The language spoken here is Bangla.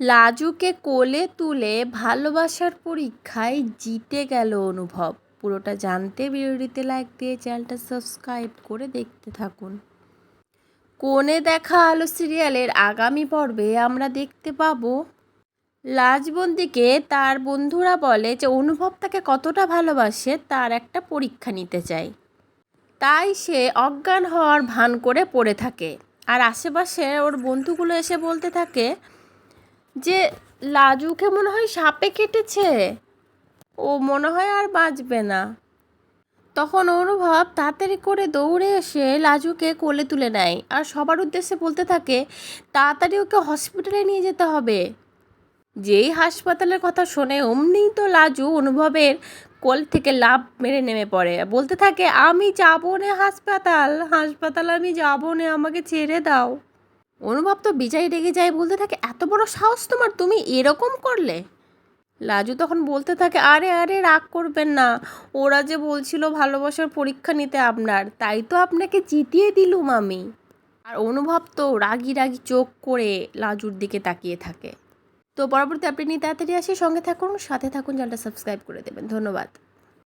লাজুকে কোলে তুলে ভালোবাসার পরীক্ষায় জিতে গেল অনুভব। পুরোটা জানতে ভিডিওটিতে লাইক দিয়ে চ্যানেলটা সাবস্ক্রাইব করে দেখতে থাকুন। কোণে দেখা আলো সিরিয়ালের আগামী পর্বে আমরা দেখতে পাবো লাজবন্দিকে। তার বন্ধুরা বলে যে অনুভব তাকে কতটা ভালোবাসে তার একটা পরীক্ষা নিতে চায় তাই সে অজ্ঞান হওয়ার ভান করে পড়ে থাকে। আর আশেপাশে ওর বন্ধুগুলো এসে বলতে থাকে যে লাজুকে মনে হয় সাপে কেটেছে। ও মনে হয় আর বাঁচবে না। তখন অনুভব তাড়াতাড়ি করে দৌড়ে এসে লাজুকে কোলে তুলে নেয় আর সবার উদ্দেশ্যে বলতে থাকে, তাড়াতাড়ি ওকে হসপিটালে নিয়ে যেতে হবে। যেই হাসপাতালের কথা শোনে অমনিই তো লাজু অনুভবের কোল থেকে লাভ মেরে নেমে পড়ে। বলতে থাকে, আমি যাব না হাসপাতাল হাসপাতাল আমি যাব না, আমাকে ছেড়ে দাও। অনুভব তো বিজয় রেগে যায় বলতে থাকে, এত বড় সাহস তোমার, তুমি এরকম করলে? লাজু তখন বলতে থাকে, আরে আরে, রাগ করবেন না, ওরা যে বলছিল ভালোবাসার পরীক্ষা নিতে আপনার, তাই তো আপনাকে জিতিয়ে দিলুম আমি। আর অনুভব তো রাগি রাগি চোখ করে লাজুর দিকে তাকিয়ে থাকে। তো পরবর্তী আপনি নিয়ে তাড়াতাড়ি আসি, সঙ্গে থাকুন, সাথে থাকুন, চ্যানেলটা সাবস্ক্রাইব করে দেবেন। ধন্যবাদ।